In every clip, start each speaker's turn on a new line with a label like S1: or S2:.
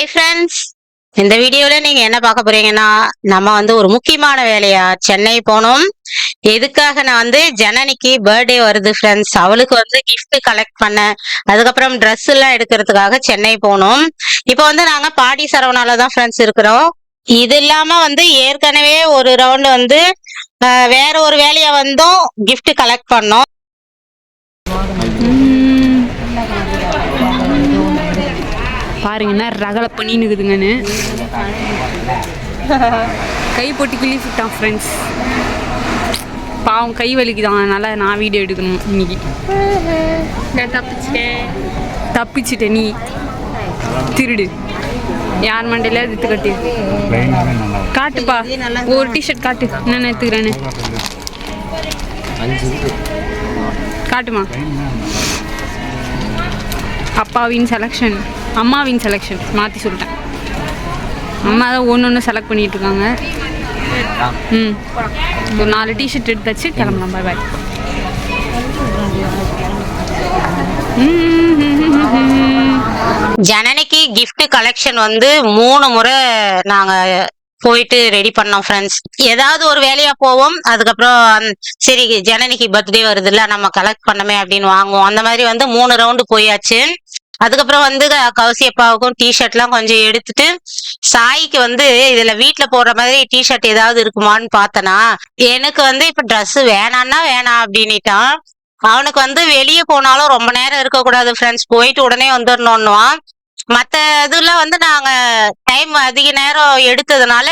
S1: Hi friends இந்த வீடியோல நீங்க என்ன பார்க்க போறீங்கன்னா நம்ம வந்து ஒரு முக்கியமான வேலையா சென்னை போனோம். எதுக்காக நான் வந்து ஜனனிக்கு பர்த்டே வருது ஃப்ரெண்ட்ஸ் அவளுக்கு வந்து கிஃப்ட் கலெக்ட் பண்ண அதுக்கப்புறம் ட்ரெஸ் எல்லாம் எடுக்கிறதுக்காக சென்னை போனோம். இப்போ வந்து நாங்க பாடி சரவணால தான் ஃப்ரெண்ட்ஸ் இருக்கிறோம். இது இல்லாம வந்து ஏற்கனவே ஒரு ரவுண்ட் வந்து வேற ஒரு வேலையா வந்தும் கிஃப்ட் கலெக்ட் பண்ணோம்.
S2: பாருங்க என்ன ரகலை பண்ணின்னுக்குதுங்கன்னு கை போட்டு கிள்ளி விட்டான் ஃப்ரெண்ட்ஸ் பாவம் கை வலிக்குதான். அதனால நான் வீடியோ எடுக்கணும் இன்னைக்கு.
S3: நான் தப்பிச்சிட்டேன்.
S2: தப்பிச்சிட்ட நீ. திருடு. யார் மண்டையில எடுத்து கட்டு காட்டுப்பா. ஒரு டிஷர்ட் காட்டு. என்னென்ன எடுத்துக்கிறேன்னு காட்டுமா? அப்பாவின் செலெக்ஷன் அம்மாவின் செலெக்ஷன் மாற்றி சொல்லிட்டேன். அம்மா தான் ஒன்று ஒன்று செலக்ட் பண்ணிட்டு இருக்காங்க. ம். ஒரு நாலு டிஷர்ட் எடுத்தாச்சு கிளம்பலாம். பாய் பாய்
S1: ஜனனிக்கு கிஃப்ட் கலெக்ஷன் வந்து மூணு முறை நாங்க போயிட்டு ரெடி பண்ணோம் ஃப்ரெண்ட்ஸ் ஏதாவது ஒரு வேலையா போவோம் அதுக்கப்புறம் சரி ஜனனிக்கு பர்த்டே வருதுல்ல நம்ம கலெக்ட் பண்ணமே அப்படின்னு வாங்குவோம். அந்த மாதிரி வந்து மூணு ரவுண்டு போயாச்சு. அதுக்கப்புறம் வந்து க- கௌசி அப்பாவுக்கும் டிஷர்ட்லாம் கொஞ்சம் எடுத்துட்டு சாய்க்கு வந்து இதுல வீட்டுல போடுற மாதிரி டிஷர்ட் ஏதாவது இருக்குமான்னு பார்த்தனா எனக்கு வந்து இப்ப ட்ரெஸ் வேணான்னா வேணாம் அப்படின்னுட்டான். அவனுக்கு வந்து வெளியே போனாலும் ரொம்ப நேரம் இருக்கக்கூடாது ஃப்ரெண்ட்ஸ் போயிட்டு உடனே வந்துடணும்னுவான். மத்த இதெல்லாம் வந்து நாங்க டைம் அதிக நேரம் எடுத்ததுனால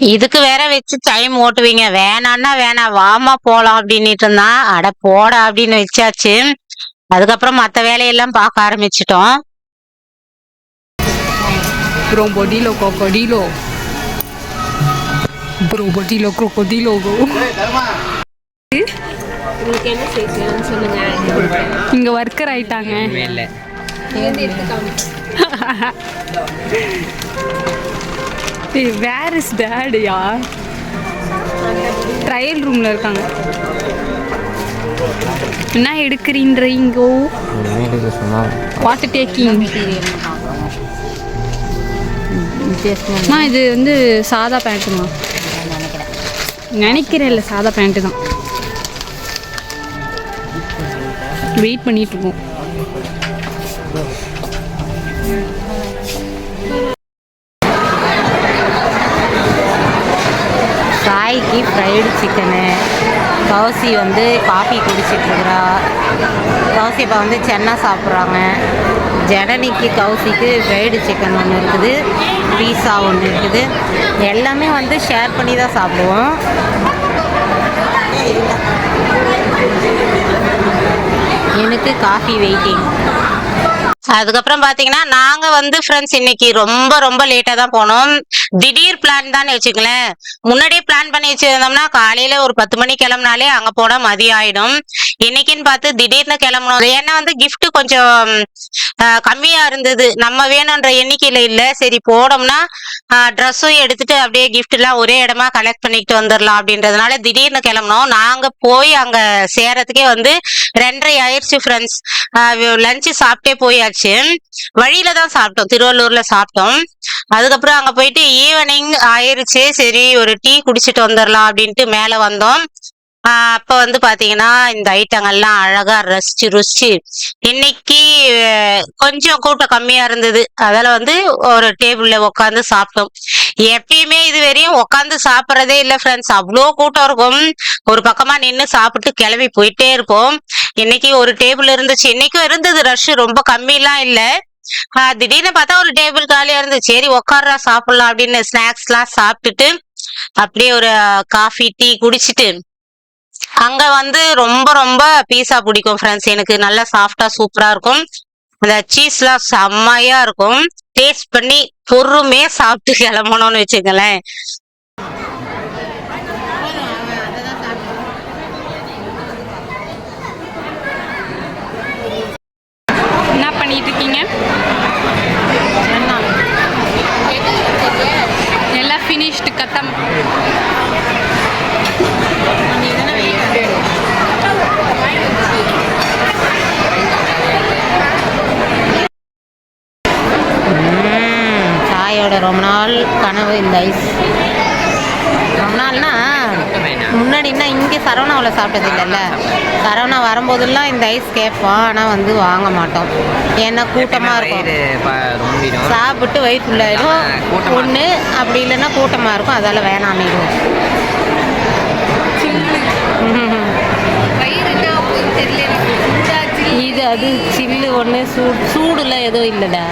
S1: இதுக்கு வேற வச்சு டைம் ஓட்டுவீங்க. வேணான்னா வேணாம் வாமா போலாம் அப்படின்னுட்டு இருந்தான். அட போடா அப்படின்னு வச்சாச்சு. அதுக்கப்புறம் மத்த வேலையெல்லாம் பார்க்க ஆரம்பிச்சிட்டோம்.
S2: Crocodilo, crocodilo. Crocodilo, crocodilo. இங்க ஒர்க்கர் ஆயிட்டாங்க. வேர் இஸ் டேடியா ட்ரையல் ரூம்ல இருக்காங்க. என்ன எடுக்கிறீன்றீங்கோ வாட் டேக்கிங் அம்மா இது வந்து சாதா பேண்ட்டுமா நினைக்கிறேன் இல்லை சாதா பேண்ட்டு தான். வெயிட் பண்ணிட்டு இருக்கோம்.
S1: சாய்க்கு ஃப்ரைடு சிக்கனு கௌசி வந்து காஃபி குடிச்சிட்ருக்குறா கௌசி இப்போ வந்து சென்னா சாப்பிட்றாங்க. ஜனனிக்கு கௌசிக்கு ஃப்ரைடு சிக்கன் ஒன்று இருக்குது. பீஸா ஒன்று இருக்குது. எல்லாமே வந்து ஷேர் பண்ணி தான் சாப்பிடுவோம். எனக்கு காஃபி வெயிட்டிங் அதுக்கப்புறம் பாத்தீங்கன்னா நாங்க வந்து ஃப்ரெண்ட்ஸ் இன்னைக்கு ரொம்ப ரொம்ப லேட்டா தான் போனோம். திடீர் பிளான் தான் வச்சுக்கலேன் முன்னாடியே பிளான் பண்ணி வச்சிருந்தோம்னா காலையில ஒரு பத்து மணி கிளம்புனாலே அங்க போனா மதியம் ஆயிடும். இன்னைக்குன்னு பார்த்து திடீர்னு கிளம்பணும் ஏன்னா வந்து கிஃப்ட் கொஞ்சம் கம்மியா இருந்தது. நம்ம வேணுன்ற எண்ணிக்கையில இல்ல. சரி போனோம்னா ட்ரெஸ்ஸும் எடுத்துட்டு அப்படியே கிஃப்ட் எல்லாம் ஒரே இடமா கலெக்ட் பண்ணிட்டு வந்துடலாம் அப்படின்றதுனால திடீர்னு கிளம்புனோம். நாங்க போய் அங்க சேரத்துக்கே வந்து ரெண்டரை ஆயிடுச்சு ஃப்ரெண்ட்ஸ் லஞ்சு சாப்பிட்டே போயாச்சு. வழியில தான் சாப்பிட்டோம். திருவள்ளூர்ல சாப்பிட்டோம். அதுக்கப்புறம் அங்க போயிட்டு ஈவினிங் ஆயிருச்சு. சரி ஒரு டீ குடிச்சிட்டு வந்துடலாம் அப்படின்ட்டு மேல வந்தோம். அப்ப வந்து பாத்தீங்கன்னா இந்த ஐட்டங்கள்லாம் அழகா ரசிச்சு ருசிச்சு இன்னைக்கு கொஞ்சம் கூட்டம் கம்மியா இருந்தது. அதால வந்து ஒரு டேபிள்ல உட்காந்து சாப்பிட்டோம். எப்பயுமே இது வரையும் உட்காந்து சாப்பிட்றதே இல்லை ஃப்ரெண்ட்ஸ் அவ்வளோ கூட்டம் இருக்கும். ஒரு பக்கமா நின்று சாப்பிட்டு கிளம்பி போயிட்டே இருப்போம். இன்னைக்கு ஒரு டேபிள் இருந்துச்சு. இன்னைக்கும் இருந்தது ரஷ் ரொம்ப கம்மிலாம் இல்லை. திடீர்னு பார்த்தா ஒரு டேபிள் காலியா இருந்து சரி உட்கார்றா சாப்பிடலாம் அப்படின்னு ஸ்நாக்ஸ் எல்லாம் சாப்பிட்டுட்டு அப்படியே ஒரு காஃபி டீ குடிச்சிட்டு அங்க வந்து ரொம்ப ரொம்ப பீஸா பிடிக்கும் ஃப்ரெண்ட்ஸ் எனக்கு நல்லா சாஃப்டா சூப்பரா இருக்கும். அந்த சீஸ்லாம் செம்மையா இருக்கும். டேஸ்ட் பண்ணி பொறுமையா சாப்பிட்டு கிளம்பணும்னு வச்சுக்கங்களேன்.
S2: என்ன பண்ணிட்டு இருக்கீங்க? எல்லாம் ஃபினிஷ்டு கத்தம்
S1: ஜனனியோட ரொம்ப நாள் கனவு இந்த ஐஸ். ரொம்ப நாள்னா முன்னாடின்னா இங்கே சரவணாவில் சாப்பிட்டது இல்லைல்ல? சரவணா வரும்போதெல்லாம் இந்த ஐஸ் கேட்போம். ஆனால் வந்து வாங்க மாட்டோம். ஏன்னா கூட்டமாக இருக்கும். சாப்பிட்டு வயிறு ஃபுல்லாயிடும் ஒன்று அப்படி இல்லைன்னா கூட்டமாக இருக்கும். அதால் வேணாமிடும் அது சில்லு ஒன்று சூடு சூடுல எதுவும் இல்லைடா.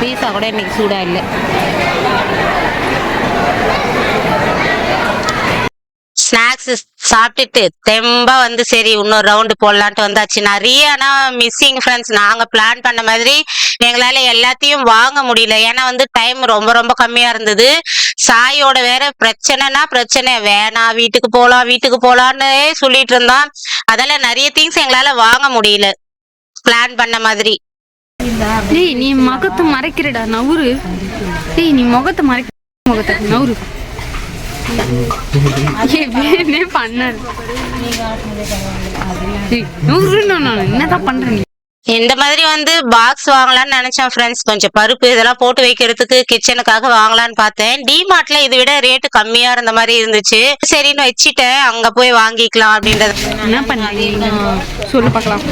S1: பீஸா கூட இன்னைக்கு சூடாக இல்லை. ஸ்நாக்ஸ் சாப்பிட்டுட்டு தெம்பா வந்து சரி இன்னொரு ரவுண்டு போடலான்ட்டு வந்தாச்சு. நிறைய ஆனால் மிஸ்ஸிங் ஃப்ரெண்ட்ஸ் நாங்கள் பிளான் பண்ண மாதிரி எங்களால் எல்லாத்தையும் வாங்க முடியல. ஏன்னா வந்து டைம் ரொம்ப ரொம்ப கம்மியாக இருந்தது. சாயோட வேற பிரச்சனைனா பிரச்சனை. வேணாம் வீட்டுக்கு போகலாம் வீட்டுக்கு போகலான்னு சொல்லிட்டு இருந்தான் அதெல்லாம் நிறைய திங்ஸ் எங்களால் வாங்க முடியல. பிளான் பண்ண மாதிரி.
S2: டேய் நீ முகத்தை மறைக்கிறடா நவுரு டேய் நீ முகத்தை மறைக்க முகத்தை நவுரு வேணே பண்ணாரு என்னதான் பண்ற நீ?
S1: இந்த மாதிரி வந்து பாக்ஸ் வாங்கலாம்னு நினைச்சேன் ஃப்ரெண்ட்ஸ் கொஞ்சம் பருப்பு இதெல்லாம் போட்டு வைக்கிறதுக்கு கிச்சனுக்காக வாங்கலாம்னு பார்த்தேன். டிமார்ட்ல இதை விட ரேட்டு கம்மியா இருந்த மாதிரி இருந்துச்சு. சரின்னு வச்சுட்டேன் அங்க போய் வாங்கிக்கலாம் அப்படின்றது.
S2: என்ன பண்றீங்க சொல்லு பார்க்கலாம்.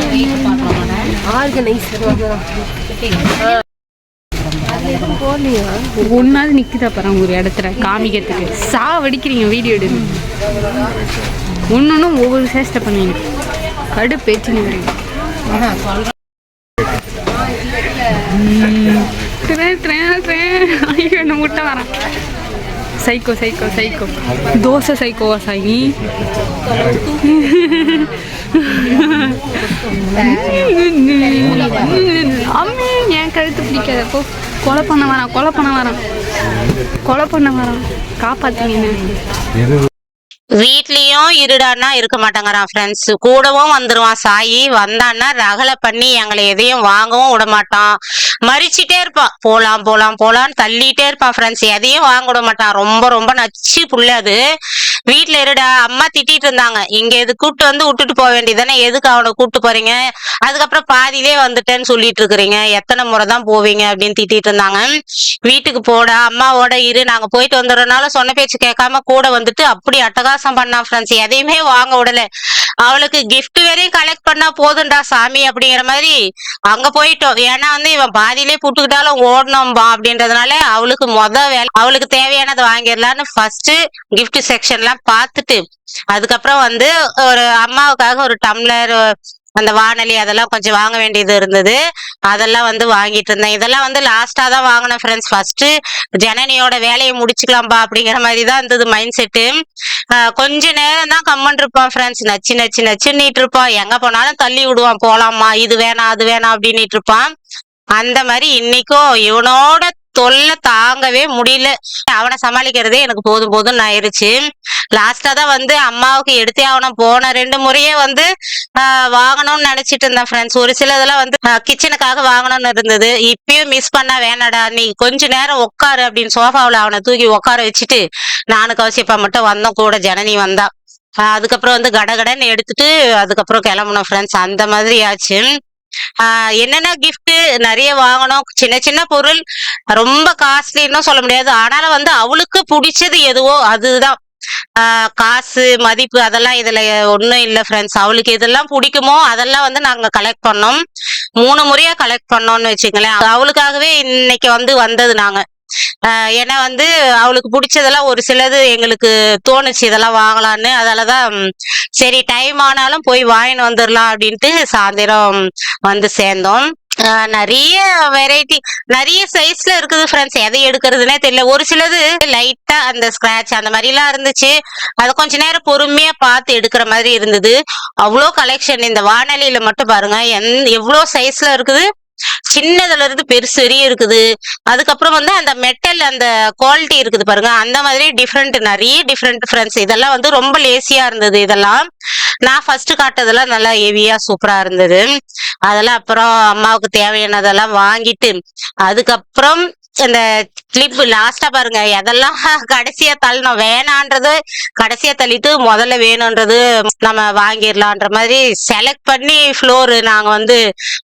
S2: ஒன்னாவது நிக்குதா பாரு ஒரு இடத்துல காமிக்கிறதுக்கு. சா வடிக்கிறீங்க வீடியோ எடுங்க ஒன்னொன்னும் ஒவ்வொரு சேஷ்டை பண்ணுவீங்க. கடு பேச்சுன்னு ட்ரெயின், ட்ரெயின், ட்ரெயின். ஐயோ, என்ன முட்டை வரேன். சைக்கோ சைக்கோ சைக்கோ தோசை சைக்கோவா சாயி அம்மி என் கழுத்து பிடிக்காதப்போ. கொலை பண்ண வரான் கொலை பண்ண வரான். கொலை பண்ண வரான். காப்பாத்துங்க
S1: வீட்லயும் இருடான்னா இருக்க மாட்டேங்கிறான் ஃப்ரெண்ட்ஸ் கூடவும் வந்துருவான் சாயி. வந்தான்னா ரகலை பண்ணி எங்களை எதையும் வாங்கவும் விட மாட்டான். மறிச்சிட்டே இருப்பான். போலாம் போலாம் போலான்னு தள்ளிட்டே இருப்பான் ஃப்ரெண்ட்ஸ் எதையும் வாங்க விட மாட்டான். ரொம்ப ரொம்ப நச்சு புள்ள அது. வீட்ல இருடா அம்மா திட்டிட்டு இருந்தாங்க. இங்க எது கூட்டு வந்து விட்டுட்டு போக வேண்டியதானே எதுக்கு அவனை கூட்டு போறீங்க? அதுக்கப்புறம் பாதியிலே வந்துட்டேன்னு சொல்லிட்டு இருக்கிறீங்க. எத்தனை முறை தான் போவீங்க அப்படின்னு திட்டிட்டு இருந்தாங்க. வீட்டுக்கு போடா அம்மாவோட இரு நாங்க போயிட்டு வந்துடுறதுனால சொன்ன பேச்சு கேட்காம கூட வந்துட்டு அப்படி அட்டகாசம் பண்ணா ஃப்ரெண்ட்ஸ். எதையுமே வாங்க விடல. அவளுக்கு கிஃப்ட் வரையும் கலெக்ட் பண்ணா போதும்டா சாமி அப்படிங்கிற மாதிரி அங்க போயிட்டோம். ஏன்னா வந்து இவன் பாதியிலே புட்டுக்கிட்டாலும் ஓடணும்பா அப்படின்றதுனால அவளுக்கு மொத வேலை அவளுக்கு தேவையானதை வாங்கிடலான்னு ஃபர்ஸ்ட் gift செக்ஷன்லாம் பார்த்துட்டு அதுக்கப்புறம் வந்து ஒரு அம்மாவுக்காக ஒரு டம்ளர் அந்த வானொலி அதெல்லாம் கொஞ்சம் வாங்க வேண்டியது இருந்தது. அதெல்லாம் வந்து வாங்கிட்டு இருந்தேன். இதெல்லாம் வந்து லாஸ்டா தான் வாங்கினேன் ஃப்ரெண்ட்ஸ் ஃபர்ஸ்ட் ஜனனியோட வேலையை முடிச்சுக்கலாம்பா அப்படிங்கிற மாதிரி தான் இருந்தது மைண்ட் செட்டு கொஞ்ச நேரம் தான் கம்மன் இருப்பான் ஃப்ரெண்ட்ஸ் நச்சு நச்சு நச்சுன்னிட்டு இருப்பான். எங்க போனாலும் தள்ளி விடுவான். போலாமா இது வேணாம் அது வேணாம் அப்படின்னுட்டு இருப்பான். அந்த மாதிரி இன்னைக்கும் இவனோட தொல்லை தாங்கவே முடியல. அவனை சமாளிக்கிறதே எனக்கு போதும் போதும் ஆயிருச்சு. லாஸ்டா தான் வந்து அம்மாவுக்கு எடுத்தே ஆகணும். போன ரெண்டு முறையே வந்து வாங்கணும்னு நினைச்சிட்டு இருந்தேன் ஃப்ரெண்ட்ஸ் ஒரு சில இதெல்லாம் வந்து கிச்சனுக்காக வாங்கணும்னு இருந்தது. இப்பயும் மிஸ் பண்ணா வேணாடா. நீ கொஞ்ச நேரம் உட்காரு அப்படின்னு சோஃபாவில் அவனை தூக்கி உட்கார வச்சுட்டு நானு கௌசிப்பா மட்டும் வந்தோம். கூட ஜனனி வந்தா. அதுக்கப்புறம் வந்து கடகடன்னு எடுத்துட்டு அதுக்கப்புறம் கிளம்புனோம் ஃப்ரெண்ட்ஸ் அந்த மாதிரி ஆச்சு. என்னென்ன கிஃப்ட் நிறைய வாங்கணும் சின்ன சின்ன பொருள் ரொம்ப காஸ்ட்லின்னு சொல்ல முடியாது. ஆனாலும் வந்து அவளுக்கு பிடிச்சது எதுவோ அதுதான். ஆஹ் காசு மதிப்பு அதெல்லாம் இதுல ஒண்ணும் இல்ல ஃப்ரெண்ட்ஸ் அவளுக்கு இதெல்லாம் பிடிக்குமோ அதெல்லாம் வந்து நாங்க கலெக்ட் பண்ணோம். மூணு முறையா கலெக்ட் பண்ணோம்னு வச்சுங்களேன் அவளுக்காகவே இன்னைக்கு வந்து வந்தது நாங்க. ஏன்னா வந்து அவளுக்கு பிடிச்சதெல்லாம் ஒரு சிலது எங்களுக்கு தோணுச்சு இதெல்லாம் வாங்கலான்னு. அதாலதான் சரி டைம் ஆனாலும் போய் வாங்கின்னு வந்துடலாம் அப்படின்ட்டு சாயந்தரம் வந்து சேர்ந்தோம். ஆஹ் நிறைய வெரைட்டி நிறைய சைஸ்ல இருக்குது ஃப்ரெண்ட்ஸ் எதை எடுக்கிறதுனே தெரியல. ஒரு சிலது லைட்டா அந்த ஸ்கிராச் அந்த மாதிரி எல்லாம் இருந்துச்சு. அது கொஞ்ச நேரம் பொறுமையா பார்த்து எடுக்கிற மாதிரி இருந்தது. அவ்வளோ கலெக்ஷன் இந்த வானொலியில மட்டும் பாருங்க. எந் எவ்வளோ சைஸ்ல இருக்குது. சின்னதுல இருந்து பெருசு வரையும் இருக்குது. அதுக்கப்புறம் வந்து அந்த மெட்டல் அந்த குவாலிட்டி இருக்குது பாருங்க. அந்த மாதிரி டிஃப்ரெண்ட் நிறைய டிஃப்ரெண்ட் ஃப்ரெண்ட்ஸ் இதெல்லாம் வந்து ரொம்ப லேசியா இருந்தது இதெல்லாம். நான் ஃபர்ஸ்ட் காட்டதெல்லாம் நல்லா ஹெவியா சூப்பரா இருந்தது. அதெல்லாம் அப்புறம் அம்மாவுக்கு தேவையானதெல்லாம் வாங்கிட்டு அதுக்கப்புறம் இந்த கிளிப் லாஸ்டா பாருங்க. எதெல்லாம் கடைசியா தள்ளணும்? வேணான்றது கடைசியா தள்ளிட்டு முதல்ல வேணும்ன்றது நம்ம வாங்கிடலான்ற மாதிரி செலக்ட் பண்ணி ஃப்ளோரு நாங்க வந்து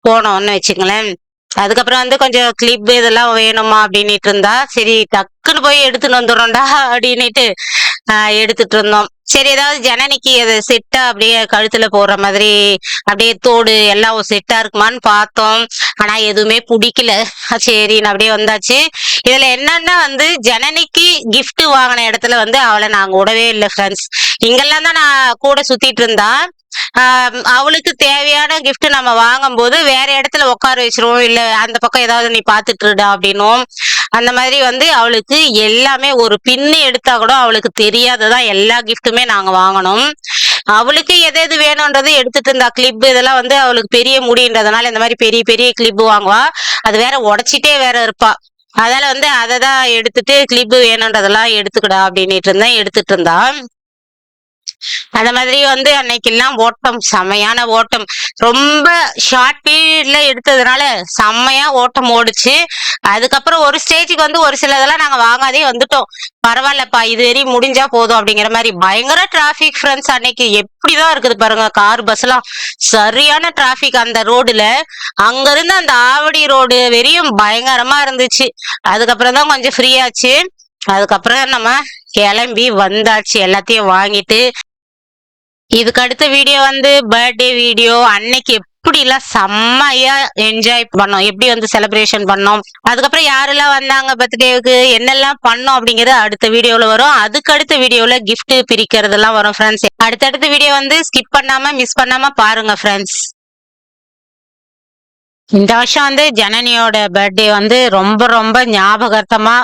S1: போனோம்னு வச்சுங்களேன் அதுக்கப்புறம் வந்து கொஞ்சம் கிளிப் இதெல்லாம் வேணுமா அப்படின்னுட்டு இருந்தா சரி டக்குன்னு போய் எடுத்துன்னு வந்துடுறோம்டா அப்படின்னுட்டு எடுத்துட்டு இருந்தோம் சரி ஏதாவது ஜனனிக்கு அது செட்டா அப்படியே கழுத்துல போடுற மாதிரி அப்படியே தோடு எல்லாம் ஒரு செட்டா இருக்குமான்னு பார்த்தோம். ஆனா எதுவுமே பிடிக்கல. சரின்னு அப்படியே வந்தாச்சு. இதுல என்னன்னா வந்து ஜனனிக்கு கிஃப்ட் வாங்கின இடத்துல வந்து அவளை நாங்க விடவே இல்லை ஃப்ரெண்ட்ஸ் இங்கெல்லாம் தான் நான் கூட சுத்திட்டு இருந்தா. ஆஹ் அவளுக்கு தேவையான கிஃப்ட் நம்ம வாங்கும்போது வேற இடத்துல உட்கார வச்சிருவோம் இல்ல அந்த பக்கம் ஏதாவது நீ பாத்துட்டு இருடா அப்படின்னும். அந்த மாதிரி வந்து அவளுக்கு எல்லாமே ஒரு பின்னு எடுத்தா கூட அவளுக்கு தெரியாததான் எல்லா கிஃப்ட்டுமே நாங்க வாங்கணும். அவளுக்கு எது எது வேணும்ன்றது எடுத்துட்டு இருந்தா கிளிப் இதெல்லாம் வந்து அவளுக்கு பெரிய முடின்றதுனால இந்த மாதிரி பெரிய பெரிய கிளிப் வாங்குவா. அது வேற உடைச்சிட்டே வேற இருப்பா. அதால வந்து அதை தான் எடுத்துட்டு கிளிப் வேணுன்றதெல்லாம் எடுத்துக்கடா அப்படின்னுட்டு இருந்தேன். எடுத்துட்டு இருந்தா. அந்த மாதிரி வந்து அன்னைக்கெல்லாம் ஓட்டம் செமையான ஓட்டம். ரொம்ப ஷார்ட் பீரியட்ல எடுத்ததுனால செம்மையா ஓட்டம் ஓடுச்சு. அதுக்கப்புறம் ஒரு ஸ்டேஜுக்கு வந்து ஒரு சிலதெல்லாம் நாங்க வாங்காதே வந்துட்டோம். பரவாயில்லப்பா இது வரையும் முடிஞ்சா போதும் அப்படிங்கிற மாதிரி. பயங்கர டிராபிக் ஃப்ரெண்ட்ஸ் அன்னைக்கு எப்படிதான் இருக்குது பாருங்க கார் பஸ் எல்லாம். சரியான டிராபிக் அந்த ரோடுல அங்க இருந்து அந்த ஆவடி ரோடு வெறியும் பயங்கரமா இருந்துச்சு. அதுக்கப்புறம் தான் கொஞ்சம் ஃப்ரீயாச்சு அதுக்கப்புறம் நம்ம கிளம்பி வந்தாச்சு. எல்லாத்தையும் வாங்கிட்டு இதுக்கு அடுத்த வீடியோ வந்து பர்த்டே வீடியோ அன்னைக்கு எப்படி எல்லாம் செம்மையா என்ஜாய் பண்ணோம். எப்படி வந்து செலிப்ரேஷன் பண்ணோம். அதுக்கப்புறம் யாரெல்லாம் வந்தாங்க பர்த்டேவுக்கு என்னெல்லாம் பண்ணோம் அப்படிங்கறது அடுத்த வீடியோல வரும். அதுக்கு அடுத்த வீடியோல gift பிரிக்கிறதெல்லாம் வரும் ஃப்ரெண்ட்ஸ் அடுத்தடுத்த வீடியோ வந்து ஸ்கிப் பண்ணாம மிஸ் பண்ணாம பாருங்க ஃப்ரெண்ட்ஸ் இந்த வருஷம் வந்து ஜனனியோட பர்த்டே வந்து ரொம்ப ரொம்ப ஞாபகார்த்தமா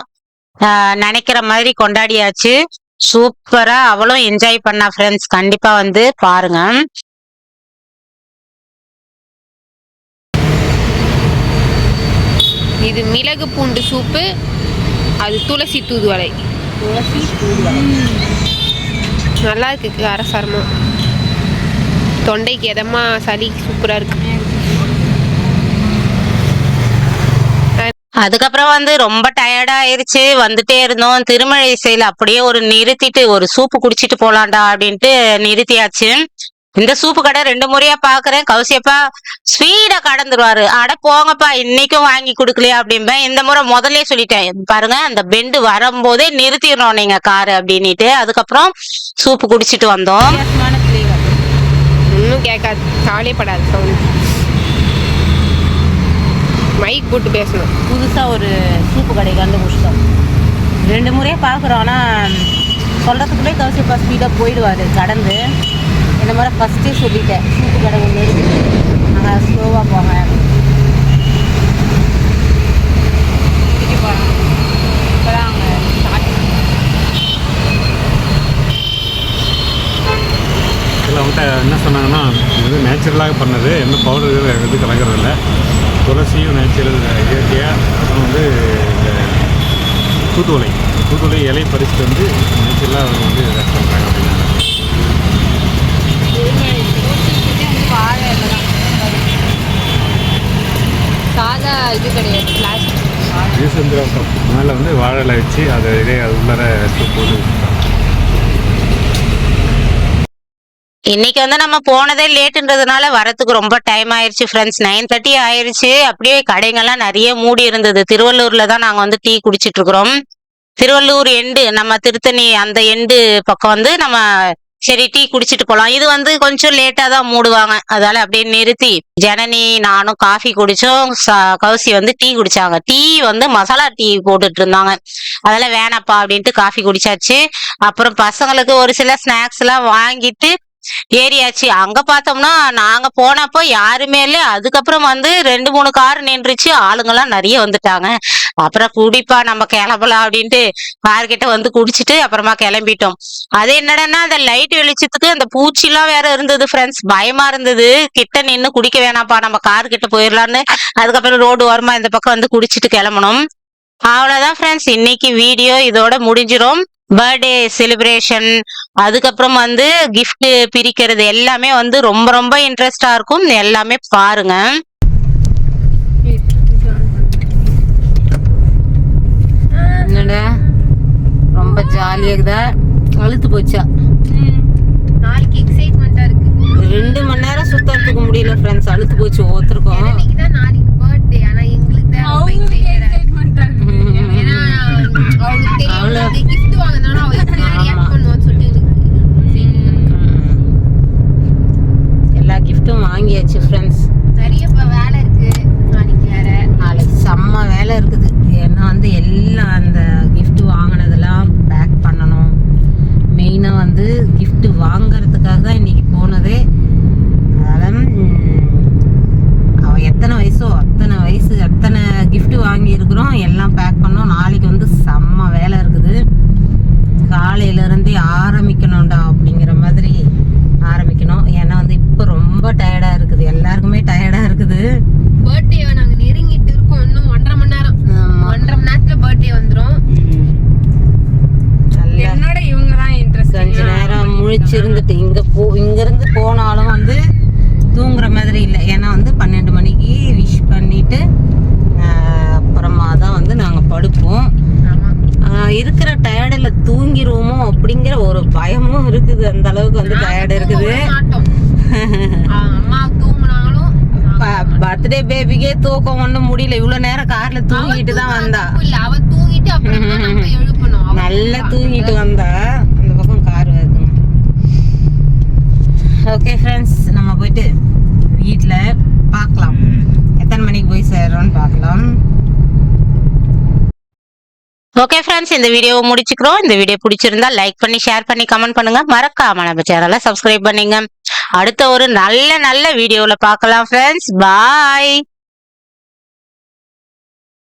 S1: நினைக்கிற மாதிரி கொண்டாடியாச்சு. சூப்பரா அவளும் என்ஜாய் பண்ணா ஃப்ரெண்ட்ஸ் கண்டிப்பா வந்து பாருங்க.
S3: இது மிளகு பூண்டு சூப்பு அது துளசி தூதுவளை நல்லா இருக்கு அரசாரமா. தொண்டைக்கு எதமா சளி சூப்பரா இருக்கு.
S1: அதுக்கப்புறம் வந்து ரொம்ப டயர்டா ஆயிருச்சு. வந்துட்டே இருந்தோம். திருமலை இசையில அப்படியே ஒரு நிறுத்திட்டு ஒரு சூப்பு குடிச்சிட்டு போலாண்டா அப்படின்ட்டு நிறுத்தியாச்சு. இந்த சூப்பு கடை ரெண்டு முறையா பாக்குறேன். கௌசியப்பா ஸ்வீடா கடந்துருவாரு. அட போங்கப்பா இன்னைக்கும் வாங்கி கொடுக்கலையா அப்படிம்பேன் இந்த முறை முதல்ல சொல்லிட்டேன். பாருங்க அந்த பெண்டு வரும்போதே நிறுத்திடணும் நீங்க காரு அப்படின்னுட்டு. அதுக்கப்புறம் சூப்பு குடிச்சிட்டு வந்தோம்.
S3: இன்னும் கேட்காது. கவலைப்படாது மைக் போட்டு பேசணும்.
S1: புதுசா ஒரு சூப்பு கடை கண்டுபிடிச்சிட்டோம். ரெண்டு முறையா பாக்குறோம் ஆனா சொல்றதுக்குள்ளே கௌசியப்பா ஸ்பீடா போயிடுவாரு கடந்து. இந்த மாதிரி ஃபர்ஸ்டே சொல்லிட்டேன் சூப்பு கடை ஒன்று நாங்கள் ஸ்லோவாக போங்க.
S4: அவங்கள்ட்ட என்ன சொன்னாங்கன்னா இது நேச்சுரலாக பண்ணது எந்த பவுடர் இது கலக்கிறதில்ல. துளசியும் நேச்சுரல் இயற்கையாக அப்புறம் வந்து இந்த தூதுவளை தூதுவளை இலை பறிச்சுட்டு வந்து நேச்சுரலாக அவங்க வந்து ரெஸ்ட் பண்ணுறாங்க அப்படின்னாங்க
S3: சாதா இது கிடையாது பிளாஸ்டிக்
S4: மேலே வந்து வாழை இலை வச்சு அதை இதே உள்ளார போட்டு
S1: இன்னைக்கு வந்து நம்ம போனதே லேட்டுன்றதுனால வரத்துக்கு ரொம்ப டைம் ஆயிடுச்சு ஃப்ரெண்ட்ஸ் நைன் தேர்ட்டி ஆயிடுச்சு அப்படியே கடைங்கள்லாம் நிறைய மூடி இருந்தது. திருவள்ளூர்ல தான் நாங்கள் வந்து டீ குடிச்சிட்டு இருக்கிறோம் திருவள்ளூர் எண்டு நம்ம திருத்தணி அந்த எண்டு பக்கம் வந்து நம்ம சரி டீ குடிச்சிட்டு போகலாம் இது வந்து கொஞ்சம் லேட்டாக தான் மூடுவாங்க. அதால அப்படியே நிறுத்தி ஜனனி நானும் காஃபி குடித்தோம் ச- கௌசி வந்து டீ குடிச்சாங்க. டீ வந்து மசாலா டீ போட்டுட்டு இருந்தாங்க அதெல்லாம் வேணாப்பா அப்படின்ட்டு காஃபி குடிச்சாச்சு. அப்புறம் பசங்களுக்கு ஒரு சில ஸ்நாக்ஸ் எல்லாம் வாங்கிட்டு ஏறியாச்சு. அங்க பார்த்தோம்னா நாங்க போனப்போ யாருமே இல்லை. அதுக்கப்புறம் வந்து ரெண்டு மூணு கார் நின்றுச்சு. ஆளுங்கெல்லாம் நிறைய வந்துட்டாங்க. அப்புறம் குடிப்பா நம்ம கிளம்பலாம் அப்படின்ட்டு கார் கிட்ட வந்து குடிச்சிட்டு அப்புறமா கிளம்பிட்டோம். அது என்னடன்னா அந்த லைட் வெளிச்சத்துக்கு அந்த பூச்சிலாம் வேற இருந்தது ஃப்ரெண்ட்ஸ் பயமா இருந்தது. கிட்ட நின்னு குடிக்க வேணாம்ப்பா நம்ம கார் கிட்ட போயிடலான்னு அதுக்கப்புறம் ரோடு ஓரமா இந்த பக்கம் வந்து குடிச்சிட்டு கிளம்பணும் அவ்வளவுதான் ஃப்ரெண்ட்ஸ் இன்னைக்கு வீடியோ இதோட முடிஞ்சிடும் பர்த்டே செலிப்ரேஷன் அதுக்கப்புறம் வந்து gift பிரிக்கிறது எல்லாமே வந்து ரொம்ப ரொம்ப இன்ட்ரெஸ்டா இருக்கும். எல்லாமே பாருங்க. என்னடா? ரொம்ப ஜாலியா இருக்குதா? அழுத்து போச்சா?
S3: நாளைக்கு எக்ஸைட்மெண்ட்டாக இருக்கு
S1: ரெண்டு மணி நேரம் சுத்தறதுக்கு முடியல ஃப்ரெண்ட்ஸ் அழுத்து போச்சு ஒவ்வொருத்தருக்கும்.
S3: தான் நாளைக்கு பர்த்டே ஆனால் எங்க ஏன்னா அவளுக்கு தெரியும் கிஃப்ட் வாங்கினாலும் அவ எப்படி ரியாக்ட் பண்ணுவான்னு சொல்லிட்டு
S5: எல்லா கிஃப்ட்டும் வாங்கியாச்சு ஃப்ரெண்ட்ஸ்
S3: நிறைய இப்ப வேலை இருக்கு நாளைக்கு வேற
S5: நாளைக்கு செம்ம வேலை இருக்குது ஏன்னா வந்து எல்லாம் அந்த gift வாங்கினதெல்லாம் பேக் பண்ணணும் மெயினாக வந்து gift வாங்குறதுக்காக தான் இன்னைக்கு போனதே அதனால ம், அவ எத்தனை வயசோ அத்தனை வயசு அத்தனை gift வாங்கியிருக்கிறோம் எல்லாம் பேக் பண்ணோம் நாளைக்கு வந்து செம்ம வேலை இருக்குது காலையில இருந்தே ஆரம்பிக்கணும்டா அப்படிங்கிற மாதிரி ஆரம்பிக்கணும் ஏன்னா வந்து இப்போ ரொம்ப டயர்டாக இருக்குது எல்லாருக்குமே டயர்டாக இருக்குது
S3: பர்த்டே நாங்க நெருங்கிட்டு இருக்கோம் இன்னும் ஒன்றரை மணி நேரம்
S5: ஆமா.
S3: ஒன்றரை மணி நேரத்துல பர்த்டே வந்துரும்
S5: நல்லா
S2: என்னோட இவங்க தான் இன்ட்ரெஸ்ட்
S5: கொஞ்ச நேரம் முழிச்சிருந்துட்டு இங்க போ இங்க இருந்து போனாலும் வந்து தூங்குற மாதிரி இல்லை ஏன்னா வந்து பன்னெண்டு மணிக்கு விஷ் பண்ணிட்டு ஆஹ், அப்புறமா தான் வந்து நாங்க படுப்போம்
S3: ஆமா
S5: ஆஹ், இருக்கிற டயர்டில் தூங்கிருவோமோ அப்படிங்கிற ஒரு பயமும் இருக்குது. அந்த அளவுக்கு வந்து டயர்டு இருக்குது. பர்த்டே பேபிக்கே தூக்கம் ஒன்றும் முடியல. இவ்வளோ நேரம் கார்ல தூங்கிட்டு தான் வந்தா. நல்லா தூங்கிட்டு வந்தா அந்த பக்கம் கார் வருதுங்க. ஓகே ஃப்ரெண்ட்ஸ் நம்ம போயிட்டு வீட்டில் பார்க்கலாம் எத்தனை மணிக்கு போய் சேர்றோம்னு பார்க்கலாம் ஓகே ஃப்ரெண்ட்ஸ் இந்த வீடியோவை முடிச்சுக்கிறோம். இந்த வீடியோ பிடிச்சிருந்தா லைக் பண்ணி ஷேர் பண்ணி கமெண்ட் பண்ணுங்க. மறக்காம நம்ம சேனலை சப்ஸ்கிரைப் பண்ணுங்க. அடுத்த ஒரு நல்ல நல்ல வீடியோவில் பார்க்கலாம் ஃப்ரெண்ட்ஸ் பாய்